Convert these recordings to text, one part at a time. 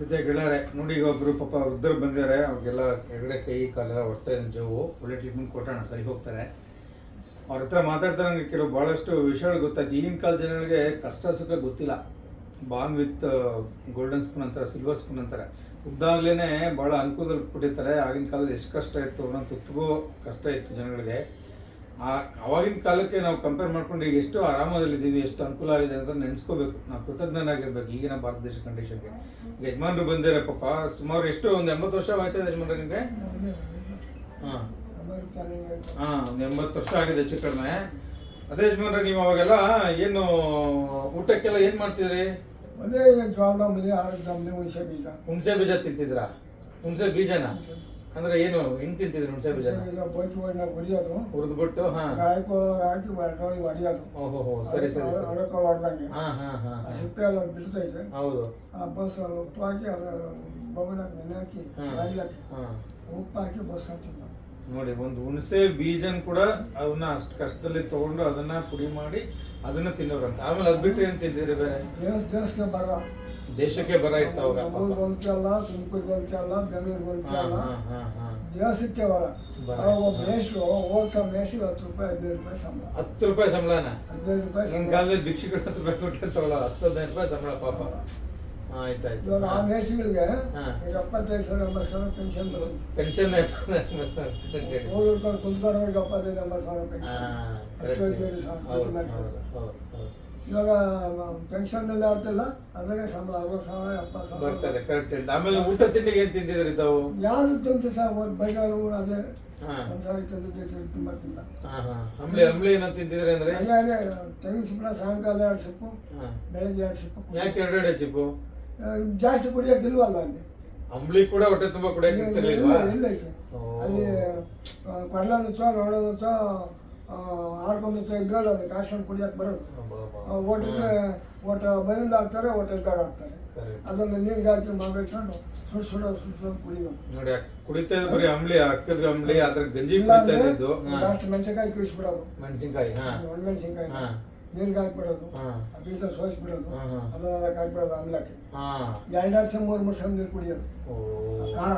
ಪ್ರೀತಿಯ ಗೆಳೆಯರೆ ನೋಡಿ ಈಗ ಒಬ್ರು ಪಾಪ ವೃದ್ಧರು ಬಂದಿದ್ದಾರೆ ಅವ್ರಿಗೆಲ್ಲ ಎಡಗಡೆ ಕೈ, ಕಾಲೆಲ್ಲ ಹೊಡ್ತಾ ಇದೆ ಜೋವು. ಒಳ್ಳೆ ಟ್ರೀಟ್ಮೆಂಟ್ ಕೊಟ್ಟೋಣ ಸರಿ ಹೋಗ್ತಾರೆ. ಅವ್ರ ಹತ್ರ ಮಾತಾಡ್ತಾ ನನಗೆ ಕೆಲವು ಭಾಳಷ್ಟು ವಿಷಯಗಳು ಗೊತ್ತಾಯ್ತು. ಈಗಿನ ಕಾಲ ಜನಗಳಿಗೆ ಕಷ್ಟ ಸುಖ ಗೊತ್ತಿಲ್ಲ. ಬಾನ್ ವಿತ್ ಗೋಲ್ಡನ್ ಸ್ಪೂನ್ ಅಂತಾರೆ ಸಿಲ್ವರ್ ಸ್ಪೂನ್ ಅಂತಾರೆ. ಉದ್ದಾಗಲೇ ಭಾಳ ಅನುಕೂಲದಲ್ಲಿ ಕೊಟ್ಟಿರ್ತಾರೆ. ಆಗಿನ ಕಾಲದಲ್ಲಿ ಎಷ್ಟು ಕಷ್ಟ ಇತ್ತು ಒಂದೊಂದು ತುತ್ತಿಗೂ ಕಷ್ಟ ಇತ್ತು ಜನಗಳಿಗೆ. ಆ ಅವಾಗಿನ ಕಾಲಕ್ಕೆ ನಾವು ಕಂಪೇರ್ ಮಾಡ್ಕೊಂಡು ಈಗ ಎಷ್ಟು ಆರಾಮದಲ್ಲಿದ್ದೀವಿ ಎಷ್ಟು ಅನುಕೂಲ ಆಗಿದೆ ಅಂತ ನೆನೆಸ್ಕೋಬೇಕು. ನಾವು ಕೃತಜ್ಞನಾಗಿರ್ಬೇಕು ಈಗಿನ ಭಾರತ ದೇಶ ಕಂಡೀಷನ್ಗೆ ಯಜಮಾನರು ಬಂದಿದ್ದಾರೆ ಪಾಪ ಸುಮಾರು ಎಷ್ಟು ಒಂದು ಎಂಬತ್ತು ವರ್ಷ ವಯಸ್ಸಾದ ಯಜಮಾನ್ರೆ ನಿಮಗೆ? ಹಾಂ. ಹಾಂ ಒಂದು ಎಂಬತ್ತು ವರ್ಷ ಆಗಿದೆ ಹೆಚ್ಚು ಕಡಿಮೆ ಅದೇ ಯಜಮಾನ್ರೆ ನೀವು ಅವಾಗೆಲ್ಲ ಏನು ಊಟಕ್ಕೆಲ್ಲ ಏನು ಮಾಡ್ತಿದ್ರಿ? ಅದೇ ಅಂಬ್ಲಿ ಹುಣಸೆ ಬೀಜ. ಹುಣಸೆ ಬೀಜ ತಿಂತಿದ್ರಾ? ಹುಣಸೆ ಬೀಜನ? ಅಂದ್ರೆ ಏನು ಹೆಂಗ್ ತಿಂತಿದ್ರು ಹುಣಸೆ ಬೀಜ ಬೋಚಿ ಒಳ್ಳೆ ಹುರಿಯೋದು ಹುರಿದ್ಬಿಟ್ಟು ಹಾ. ಕಾಯ್ಕೊ ಹಾಕಿ ಬಟ್ಟೊಳಗೆ ಹೊಡಿಯೋದು. ಓಹೋ ಹೋ ಸರಿ ಸರಿ. ಅದಕ್ಕೆ ಹೊಡ್ದಂಗೆ. ಹಾ ಹಾ ಹಾ ಆ ಹಾ. ಸಿಪ್ಪೆ ಎಲ್ಲ ಬಿಡ್ತೈತೆ ಹೌದು. ಆ ಬಸ್ ಉಪ್ಪು ಹಾಕಿ ಅದು ಬೊಗಣಾಕಿ ನೆನೆ ಹಾಕಿ. ಹಾಕಿ ಉಪ್ಪು ಹಾಕಿ ಬಸ್ಕೊಂತೀನಿ ನೋಡಿ ಒಂದು ಹುಣಸೆ ಬೀಜನ್ ಕೂಡ ಅದನ್ನ ಅಷ್ಟು ಕಷ್ಟದಲ್ಲಿ ತಗೊಂಡು ಅದನ್ನ ಪುಡಿ ಮಾಡಿ ಅದನ್ನ ತಿನ್ನೋರಂತ. ಆಮೇಲೆ ಅದ್ಬಿಟ್ಟು ಏನ್ ತಿಂತಿದ್ರಿ ಬೇರೆ? ದೇಶಕ್ಕೆ ಬರ ದೇಶಕ್ಕೆ ಬರ ಇತ್ತು ಅವಾಗ ಪಾಪ. ನಮ್ಮೂರಿಗೆ ಬಂತಲ್ಲ ತುಮಕೂರಿಗೆ ಒಂದ್ಕಲ್ಲ ಬೆಂಗಳೂರಿಗೆ ಹಾ ದೇಶಕ್ಕೆ ಬರ. ಅವಾಗ ಒಬ್ಬ ಮೇಷ್ರು ಹೋಲ್ಸ ಮೇಷ್ರು ಹತ್ತು ರೂಪಾಯಿ ಹದಿನೈದು ರೂಪಾಯಿ ಸಂಬಳ. ಹತ್ತು ರೂಪಾಯಿ ಸಂಬಳನ? ಹದಿನೈದು ರೂಪಾಯಿ ಸಂಬಳ. ಕಾಲದಲ್ಲಿ ಭಿಕ್ಷುಗಳು ಹತ್ತು ರೂಪಾಯಿ ಕೊಟ್ಟರೆ ತಗೊಳ ಹತ್ತು ಹದಿನೈದು ರೂಪಾಯಿ ಸಂಬಳ ಪಾಪ. ಆಯ್ತಾಯ್ತು ಇವಾಗ ಆ ಮೇಷ್ಗಳಿಗೆ ಹಾ. ಈಗ ಎಪ್ಪತ್ತೈದು ಸಾವಿರ ಎಂಬತ್ತು ಸಾವಿರ ಪೆನ್ಷನ್ ಬರುತ್ತೆ ಪೆನ್ಷನ್ ಹೋಗಿ ರೂಪಾಯಿ ಕುಂತ್ಕೊಂಡವ್ರಿಗೆ ಎಪ್ಪತ್ತೈದು ಎಂಬತ್ತು ಸಾವಿರ ಪೆನ್ಷನ್ ಹತ್ತು ಹದಿನೈದು ಸಾವಿರ ಪ್ರತಿ ಮನೆಗೆ. ಇವಾಗ ಪೆನ್ಷನ್ನಲ್ಲಿ ಆಗ್ತಿಲ್ಲ ಅದ್ರಾಗೆ ಸಂಬಳ ಅರವತ್ತು ಸಾವಿರ ಎಪ್ಪತ್ತು ಸಾವಿರ. ಬರ್ತಾರೆ ಕರೆಕ್ಟ್ ಹೇಳ್ತಾ ಆಮೇಲೆ ಊಟ ತಿಂಡಿಗೆ ಏನು ತಿಂದಿದ್ರಿ ತಾವು? ಯಾರು ತಿಂತ ಒಂದು ಬೈಗಾರು ಅದೇ. ಒಂದ್ಸಾರಿ ತಂದಿದ್ದೆ ತುಂಬ ತಿಂದ. ಹಾ ಹಾ. ಅಂಬ್ಲಿ ಅಂಬ್ಲಿ ಏನೋ ತಿಂತಿದ್ರಿ ಅಂದ್ರೆ? ಅದೇ ಅದೇ ತೆಂಗಿನ ಸಿಪ್ಪಳ ಸಾಯಂಕಾಲ ಎರಡು ಸಿಪ್ಪು. ಬೆಳಗ್ಗೆ ಎರಡು ಸಿಪ್ಪು ಯಾಕೆ ಎರಡೆರಡೆ ಚಿಪ್ಪು ಜಾಸ್ತಿ ಕುಡಿಯೋಕ್ಕಿಲ್ವಲ್ಲ ಅಲ್ಲಿ? ಅಂಬ್ಲಿ ಕೂಡ ಹೊಟ್ಟೆ ತುಂಬ ಕುಡಿಯಕ್ಕೆ ಇಲ್ಲ ಇಲ್ಲ. ಅಲ್ಲಿ ಕೊಡ್ಲ ನುಚ್ಚ ನುಚ್ಚ ಇದ್ರಲ್ಲಿ ಅದು ಆಶ್ರಮ ಕುಡಿಯಕ್ಕೆ ಬರೋದು ಓಟಿದ್ರೆ ಓಟ ಮನೆಯಿಂದ ಹಾಕ್ತಾರೆ ಓಟ ಇದ್ದಾಗ ಹಾಕ್ತಾರೆ. ಅದನ್ನು ನೀರಿಗೆ ಹಾಕಿ ಮಾಡ್ಕೊಂಡು ಸುಡ್ ಸುಡ ಸುಡ್ ಕುಡಿಯೋದು ನೋಡಿ ಕುಡಿತಾ ಇದ್ದು ಬರೀ ಅಂಬ್ಲಿ ಹಾಕಿದ್ರೆ ಅಂಬ್ಲಿ ಅದ್ರ ಗಂಜಿ ಕುಡಿತಾ ಇದ್ದು ಲಾಸ್ಟ್ ಮೆಣಸಿನ್ಕಾಯಿ ಕಿವಿಸ್ಬಿಡೋದು ಮೆಣಸಿನ್ಕಾಯಿ ಹಾ. ಒಣಮೆಣಸಿನ್ಕಾಯಿ ಹಾ. ನೀರಿಗೆ ಹಾಕ್ಬಿಡೋದು. ಆ ಬೀಜ ಹಾ. ಅದನ್ನ ಅದಕ್ಕೆ ಹಾಕ್ಬಿಡೋದು ಆಮ್ಲಕ್ಕೆ. ಹಾ. ಎರಡೆರಡು ಸಲ ಮೂರು ಮೂರು ಸಲ ನೀರು ಕುಡಿಯೋದು. ಓ. ಖಾರ.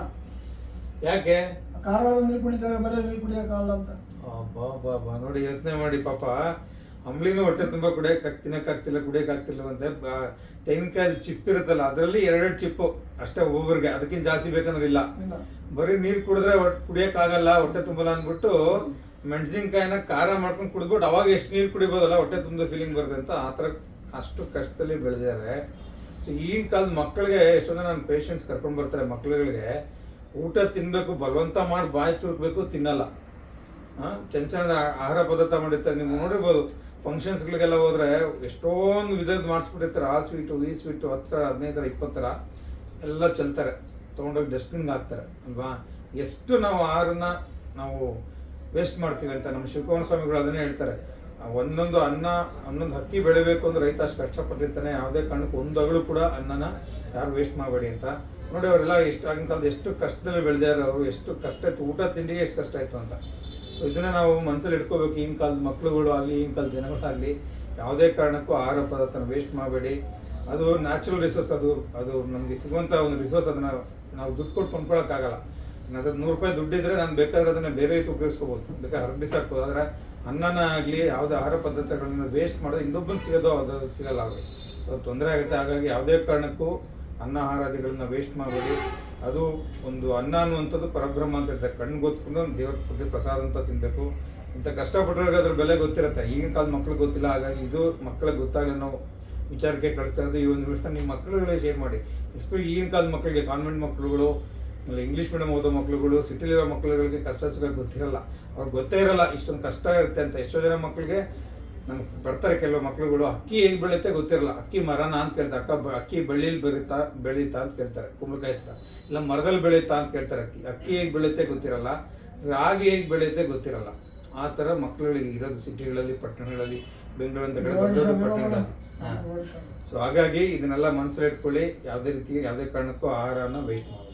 ಯಾಕೆ? ಖಾರ ನೀರು ಕುಡಿತಾರೆ ಬರೀ ನೀರು ಕುಡಿಯೋಕ್ಕಾಗಲ್ಲ ಅಂತ. ಬಾ ನೋಡಿ ಯೋಚನೆ ಮಾಡಿ ಪಾಪ. ಅಂಬ್ಲಿನೂ ಹೊಟ್ಟೆ ತುಂಬಾ ಆಗ್ತಿಲ್ಲ ಕುಡಿಯಕ್ ಆಗ್ತಿಲ್ಲ ಅಂತ ತೆಂಗಿನಕಾಯಿ ಚಿಪ್ ಇರುತ್ತಲ್ಲ ಅದರಲ್ಲಿ ಎರಡೆರಡು ಚಿಪ್ಪು. ಅಷ್ಟೇ ಒಬ್ಬರಿಗೆ ಅದಕ್ಕಿಂತ ಜಾಸ್ತಿ ಬೇಕಂದ್ರೆ ಇಲ್ಲ. ಬರೀ ನೀರು ಕುಡಿದ್ರೆ ಕುಡಿಯಕ್ ಆಗಲ್ಲ ಹೊಟ್ಟೆ ತುಂಬಲ್ಲ ಅಂದ್ಬಿಟ್ಟು ಮೆಣಸಿನ್ಕಾಯಿನ ಖಾರ ಮಾಡ್ಕೊಂಡು ಕುಡಿದ್ಬಿಟ್ಟು ಅವಾಗ ಎಷ್ಟು ನೀರು ಕುಡಿಬೋದಲ್ಲ ಹೊಟ್ಟೆ ತುಂಬ ಫೀಲಿಂಗ್ ಬರುತ್ತೆ ಅಂತ ಆ ಥರ ಅಷ್ಟು ಕಷ್ಟದಲ್ಲಿ ಬೆಳೆದಿದ್ದಾರೆ. ಸೊ ಈಗಿನ ಕಾಲದ ಮಕ್ಕಳಿಗೆ ಎಷ್ಟೊಂದು ನನ್ನ ಪೇಷಂಟ್ಸ್ ಕರ್ಕೊಂಡು ಬರ್ತಾರೆ ಮಕ್ಕಳುಗಳಿಗೆ ಊಟ ತಿನ್ನಬೇಕು ಬಲವಂತ ಮಾಡಿ ಬಾಯಿ ತುರುಕ್ಬೇಕು ತಿನ್ನಲ್ಲ. ಚೆನ್ನದ ಆಹಾರ ಪದಾರ್ಥ ಮಾಡಿರ್ತಾರೆ. ನೀವು ನೋಡಿರ್ಬೋದು ಫಂಕ್ಷನ್ಸ್ಗಳಿಗೆಲ್ಲ ಹೋದ್ರೆ ಎಷ್ಟೊಂದು ವಿಧದ ಮಾಡಿಸ್ಬಿಟ್ಟಿರ್ತಾರೆ. ಆ ಸ್ವೀಟು ಈ ಸ್ವೀಟು ಹತ್ತು ಹದಿನೈದು ಥರ ಇಪ್ಪತ್ತು ಎಲ್ಲ ಚೆಲ್ತಾರೆ. ತೊಗೊಂಡೋಗಿ ಡಸ್ಟ್ಬಿನ್ಗೆ ಹಾಕ್ತಾರೆ, ಅಲ್ವಾ? ಎಷ್ಟು ನಾವು ಆಹಾರನ ನಾವು ವೇಸ್ಟ್ ಮಾಡ್ತೀವಿ ಅಂತ ನಮ್ಮ ಶಿವಕುಮಾರ ಸ್ವಾಮಿಗಳು ಅದನ್ನೇ ಹೇಳ್ತಾರೆ. ಒಂದೊಂದು ಅನ್ನ, ಒಂದೊಂದು ಹಕ್ಕಿ ಬೆಳಿಬೇಕು ಅಂದ್ರೆ ರೈತ ಅಷ್ಟು ಕಷ್ಟಪಟ್ಟಿರ್ತಾನೆ. ಯಾವುದೇ ಕಾರಣಕ್ಕೆ ಒಂದು ಅಗಳು ಕೂಡ ಅನ್ನನ ಯಾರು ವೇಸ್ಟ್ ಮಾಡಬೇಡಿ ಅಂತ. ನೋಡಿ, ಅವರೆಲ್ಲ ಎಷ್ಟು ಆಗಿನ ಕಾಲದ ಎಷ್ಟು ಕಷ್ಟದಲ್ಲಿ ಬೆಳೆದಿದ್ದಾರೆ ಅವರು, ಎಷ್ಟು ಕಷ್ಟ ಇತ್ತು ಊಟ, ತಿಂಡಿಗೆ ಎಷ್ಟು ಕಷ್ಟ ಇತ್ತು ಅಂತ. ಸೊ ಇದನ್ನ ನಾವು ಮನಸ್ಸಲ್ಲಿ ಇಟ್ಕೋಬೇಕು. ಈಗಿನ ಕಾಲದ ಮಕ್ಕಳುಗಳು ಆಗಲಿ, ಈಗಿನ ಕಾಲದ ಜನಗಳಾಗಲಿ, ಯಾವುದೇ ಕಾರಣಕ್ಕೂ ಆಹಾರ ಪದಾರ್ಥನ ವೇಸ್ಟ್ ಮಾಡಬೇಡಿ. ಅದು ನ್ಯಾಚುರಲ್ ರಿಸೋರ್ಸ್ ಅದು ಅದು ನಮಗೆ ಸಿಗುವಂಥ ಒಂದು ರಿಸೋರ್ಸ್ ಅದನ್ನ ನಾವು ದುಡ್ಡು ಕೊಟ್ಟು ಕೊಂಡ್ಕೊಳಕ್ಕಾಗಲ್ಲ. ಅದು ನೂರು ರೂಪಾಯಿ ದುಡ್ಡಿದ್ರೆ ನಾನು ಬೇಕಾದ್ರೆ ಅದನ್ನ ಬೇರೆ ರೀತಿ ಉಪಯೋಗಿಸ್ಕೋಬೋದು. ಬೇಕಾದ್ರೆ ಹೊರಗೆ ಬಿಸಾಕ್ಬೋದು ಆದರೆ ಅನ್ನನ ಆಗಲಿ, ಯಾವುದೇ ಆಹಾರ ಪದಾರ್ಥಗಳನ್ನ ವೇಸ್ಟ್ ಮಾಡಿದ್ರೆ ಇನ್ನೊಬ್ಬನು ಸಿಗೋದು ಅದು ಸಿಗಲ್ಲ ಅವ್ರಿಗೆ. ಸೊ ತೊಂದರೆ ಆಗುತ್ತೆ. ಹಾಗಾಗಿ ಯಾವುದೇ ಕಾರಣಕ್ಕೂ ಅನ್ನ ಆಹಾರಾದಿಗಳನ್ನ ವೇಸ್ಟ್ ಮಾಡಬೇಡಿ. ಅದು ಒಂದು ಅನ್ನ ಅನ್ನುವಂಥದ್ದು ಪರಬ್ರಹ್ಮ ಅಂತ ಕಣ್ಣು ಗೊತ್ಕೊಂಡು ದೇವ್ರ ಪ್ರತಿ ಪ್ರಸಾದ ಅಂತ ತಿನ್ನಬೇಕು ಇಂಥ ಕಷ್ಟಪಟ್ಟವ್ರಿಗೆ ಅದ್ರ ಬೆಲೆ ಗೊತ್ತಿರುತ್ತೆ. ಈಗಿನ ಕಾಲದ ಮಕ್ಳಿಗೆ ಗೊತ್ತಿಲ್ಲ. ಹಾಗಾಗಿ ಇದು ಮಕ್ಕಳಿಗೆ ಗೊತ್ತಾಗಲಿ ನಾವು ವಿಚಾರಕ್ಕೆ ಕಳಿಸ್ತಾ ಇರೋದು ಈ ಒಂದು ವಿಷಯ ನಿಮ್ಮ ಮಕ್ಕಳುಗಳೇ ಶೇರ್ ಮಾಡಿ. ಎಸ್ಪೆಷಲಿ ಈಗಿನ ಕಾಲದ ಮಕ್ಕಳಿಗೆ ಕಾನ್ವೆಂಟ್ ಮಕ್ಕಳುಗಳು ಆಮೇಲೆ ಇಂಗ್ಲೀಷ್ ಮೀಡಿಯಂ ಓದೋ ಮಕ್ಕಳುಗಳು ಸಿಟಿಲಿರೋ ಮಕ್ಕಳುಗಳಿಗೆ ಕಷ್ಟ ಸುಖ ಗೊತ್ತಿರಲ್ಲ. ಅವ್ರಿಗೆ ಗೊತ್ತೇ ಇರಲ್ಲ ಇಷ್ಟೊಂದು ಕಷ್ಟ ಇರುತ್ತೆ ಅಂತ. ಎಷ್ಟೋ ಜನ ಮಕ್ಕಳಿಗೆ ನಂಗೆ ಬರ್ತಾರೆ ಕೆಲವು ಮಕ್ಳುಗಳು ಅಕ್ಕಿ ಹೇಗೆ ಬೆಳೆಯುತ್ತೆ ಗೊತ್ತಿರಲ್ಲ. ಅಕ್ಕಿ ಮರನ? ಅಂತ ಕೇಳ್ತಾರೆ. ಅಕ್ಕ ಅಕ್ಕಿ ಬಳ್ಳಿಲಿ ಬರುತ್ತಾ ಬೆಳೀತಾ? ಅಂತ ಕೇಳ್ತಾರೆ. ಕುಂಬಳಕಾಯಿ ಹತ್ರ. ಇಲ್ಲ ಮರದಲ್ಲಿ ಬೆಳೀತಾ ಅಂತ ಕೇಳ್ತಾರೆ ಅಕ್ಕಿ. ಅಕ್ಕಿ ಹೇಗೆ ಬೆಳೆಯುತ್ತೆ ಗೊತ್ತಿರಲ್ಲ. ರಾಗಿ ಹೇಗೆ ಬೆಳೆಯುತ್ತೆ ಗೊತ್ತಿರಲ್ಲ. ಆ ಥರ ಮಕ್ಕಳುಗಳಿಗೆ ಇರೋದು ಸಿಟಿಗಳಲ್ಲಿ ಪಟ್ಟಣಗಳಲ್ಲಿ ಬೆಂಗಳೂರು ಕಡೆ ದೊಡ್ಡ ದೊಡ್ಡ ಪಟ್ಟಣಗಳಲ್ಲಿ. ಸೊ ಹಾಗಾಗಿ ಇದನ್ನೆಲ್ಲ ಮನಸ್ಸಲ್ಲಿ ಇಟ್ಕೊಳ್ಳಿ ಯಾವುದೇ ರೀತಿ ಯಾವುದೇ ಕಾರಣಕ್ಕೂ ಆಹಾರನ ವೇಸ್ಟ್ ಮಾಡಿ